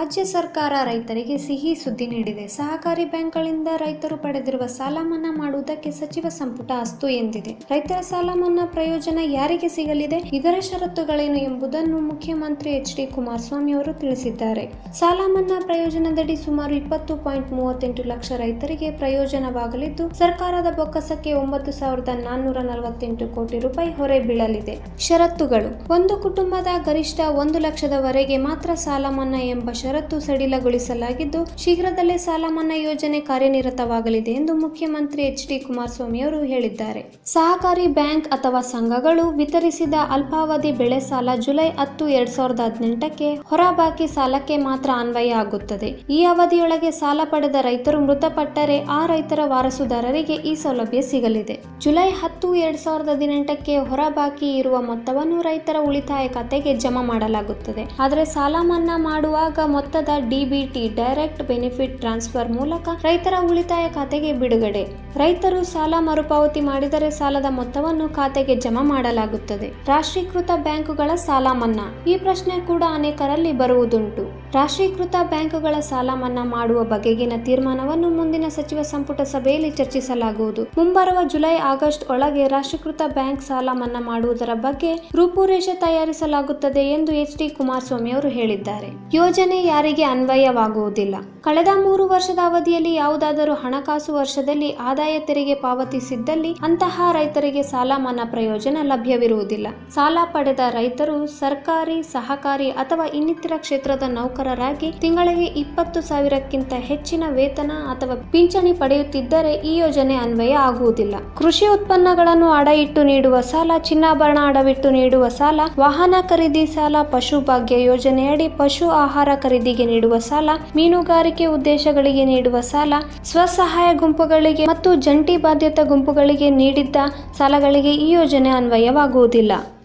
ರಾಜ್ಯ ಸರ್ಕಾರ ರೈತರಿಗೆ ಸಿಹಿ ಸುದ್ದಿ ನೀಡಿದೆ. ಸಹಕಾರಿ ಬ್ಯಾಂಕ್ಗಳಿಂದ ರೈತರು ಪಡೆದಿರುವ ಸಾಲ ಮನ್ನಾ ಮಾಡುವುದಕ್ಕೆ ಸಚಿವ ಸಂಪುಟ ಅಸ್ತು ಎಂದಿದೆ. ರೈತರ ಸಾಲ ಮನ್ನಾ ಪ್ರಯೋಜನ ಯಾರಿಗೆ ಸಿಗಲಿದೆ? ಇದರ ಷರತ್ತುಗಳೇನು ಎಂಬುದನ್ನು ಮುಖ್ಯಮಂತ್ರಿ ಎಚ್ ಡಿ ಕುಮಾರಸ್ವಾಮಿ ಅವರು ತಿಳಿಸಿದ್ದಾರೆ. ಸಾಲ ಮನ್ನಾ ಪ್ರಯೋಜನದಡಿ ಸುಮಾರು ಇಪ್ಪತ್ತು ಪಾಯಿಂಟ್ ಮೂವತ್ತೆಂಟು ಲಕ್ಷ ರೈತರಿಗೆ ಪ್ರಯೋಜನವಾಗಲಿದ್ದು, ಸರ್ಕಾರದ ಬೊಕ್ಕಸಕ್ಕೆ ಒಂಬತ್ತು ಸಾವಿರದ ನಾನ್ನೂರ ನಲವತ್ತೆಂಟು ಕೋಟಿ ರೂಪಾಯಿ ಹೊರೆ ಬೀಳಲಿದೆ. ಷರತ್ತುಗಳು. ಒಂದು ಕುಟುಂಬದ ಗರಿಷ್ಠ ಒಂದು ಲಕ್ಷದವರೆಗೆ ಮಾತ್ರ ಸಾಲ ಮನ್ನಾ ಎಂಬ ಷರತ್ತು ಸಡಿಲಗೊಳಿಸಲಾಗಿದ್ದು, ಶೀಘ್ರದಲ್ಲೇ ಸಾಲ ಮನ್ನಾ ಯೋಜನೆ ಕಾರ್ಯನಿರತವಾಗಲಿದೆ ಎಂದು ಮುಖ್ಯಮಂತ್ರಿ ಎಚ್ ಡಿ ಕುಮಾರಸ್ವಾಮಿ ಅವರು ಹೇಳಿದ್ದಾರೆ. ಸಹಕಾರಿ ಬ್ಯಾಂಕ್ ಅಥವಾ ಸಂಘಗಳು ವಿತರಿಸಿದ ಅಲ್ಪಾವಧಿ ಬೆಳೆ ಸಾಲ ಜುಲೈ ಹತ್ತು, ಎರಡ್ ಸಾವಿರದ ಹದಿನೆಂಟಕ್ಕೆ ಹೊರ ಬಾಕಿ ಸಾಲಕ್ಕೆ ಮಾತ್ರ ಅನ್ವಯ ಆಗುತ್ತದೆ. ಈ ಅವಧಿಯೊಳಗೆ ಸಾಲ ಪಡೆದ ರೈತರು ಮೃತಪಟ್ಟರೆ ಆ ರೈತರ ವಾರಸುದಾರರಿಗೆ ಈ ಸೌಲಭ್ಯ ಸಿಗಲಿದೆ. ಜುಲೈ ಹತ್ತು, ಎರಡ್ ಸಾವಿರದ ಹದಿನೆಂಟಕ್ಕೆ ಹೊರ ಬಾಕಿ ಇರುವ ಮೊತ್ತವನ್ನು ರೈತರ ಉಳಿತಾಯ ಖಾತೆಗೆ ಜಮಾ ಮಾಡಲಾಗುತ್ತದೆ. ಆದರೆ ಸಾಲ ಮನ್ನಾ ಮಾಡುವಾಗ ಮೊತ್ತದ ಡಿಬಿಟಿ ಡೈರೆಕ್ಟ್ ಬೆನಿಫಿಟ್ ಟ್ರಾನ್ಸ್ಫರ್ ಮೂಲಕ ರೈತರ ಉಳಿತಾಯ ಖಾತೆಗೆ ಬಿಡುಗಡೆ. ರೈತರು ಸಾಲ ಮರುಪಾವತಿ ಮಾಡಿದರೆ ಸಾಲದ ಮೊತ್ತವನ್ನು ಖಾತೆಗೆ ಜಮಾ ಮಾಡಲಾಗುತ್ತದೆ. ರಾಷ್ಟ್ರೀಕೃತ ಬ್ಯಾಂಕುಗಳ ಸಾಲ ಮನ್ನಾ. ಈ ಪ್ರಶ್ನೆ ಕೂಡ ಅನೇಕರಲ್ಲಿ ಬರುವುದುಂಟು. ರಾಷ್ಟ್ರೀಕೃತ ಬ್ಯಾಂಕುಗಳ ಸಾಲ ಮನ್ನಾ ಮಾಡುವ ಬಗೆಗಿನ ತೀರ್ಮಾನವನ್ನು ಮುಂದಿನ ಸಚಿವ ಸಂಪುಟ ಸಭೆಯಲ್ಲಿ ಚರ್ಚಿಸಲಾಗುವುದು. ಮುಂಬರುವ ಜುಲೈ ಆಗಸ್ಟ್ ಒಳಗೆ ರಾಷ್ಟ್ರೀಕೃತ ಬ್ಯಾಂಕ್ ಸಾಲ ಮನ್ನಾ ಮಾಡುವುದರ ಬಗ್ಗೆ ರೂಪುರೇಷೆ ತಯಾರಿಸಲಾಗುತ್ತದೆ ಎಂದು ಎಚ್ ಡಿ ಕುಮಾರಸ್ವಾಮಿ ಅವರು ಹೇಳಿದ್ದಾರೆ. ಯೋಜನೆ ಯಾರಿಗೆ ಅನ್ವಯವಾಗುವುದಿಲ್ಲ. ಕಳೆದ ಮೂರು ವರ್ಷದ ಅವಧಿಯಲ್ಲಿ ಯಾವುದಾದರೂ ಹಣಕಾಸು ವರ್ಷದಲ್ಲಿ ಆದಾಯ ತೆರಿಗೆ ಪಾವತಿಸಿದ್ದಲ್ಲಿ ಅಂತಹ ರೈತರಿಗೆ ಸಾಲ ಮನ್ನಾ ಪ್ರಯೋಜನ ಲಭ್ಯವಿರುವುದಿಲ್ಲ. ಸಾಲ ಪಡೆದ ರೈತರು ಸರ್ಕಾರಿ, ಸಹಕಾರಿ ಅಥವಾ ಇನ್ನಿತರ ಕ್ಷೇತ್ರದ ನೌಕರರಾಗಿ ತಿಂಗಳಿಗೆ ಇಪ್ಪತ್ತು ಸಾವಿರಕ್ಕಿಂತ ಹೆಚ್ಚಿನ ವೇತನ ಅಥವಾ ಪಿಂಚಣಿ ಪಡೆಯುತ್ತಿದ್ದರೆ ಈ ಯೋಜನೆ ಅನ್ವಯ ಆಗುವುದಿಲ್ಲ. ಕೃಷಿ ಉತ್ಪನ್ನಗಳನ್ನು ಅಡ ನೀಡುವ ಸಾಲ, ಚಿನ್ನಾಭರಣ ಅಡವಿಟ್ಟು ನೀಡುವ ಸಾಲ, ವಾಹನ ಖರೀದಿ ಸಾಲ, ಪಶು ಭಾಗ್ಯ ಯೋಜನೆಯಡಿ ಪಶು ಆಹಾರ ಖರೀದಿಗೆ ನೀಡುವ ಸಾಲ, ಮೀನುಗಾರಿಕೆ ಉದ್ದೇಶಗಳಿಗೆ ನೀಡುವ ಸಾಲ, ಸ್ವಸಹಾಯ ಗುಂಪುಗಳಿಗೆ ಮತ್ತು ಜಂಟಿ ಬಾಧ್ಯತಾ ಗುಂಪುಗಳಿಗೆ ನೀಡಿದ್ದ ಸಾಲಗಳಿಗೆ ಈ ಯೋಜನೆ ಅನ್ವಯವಾಗುವುದಿಲ್ಲ.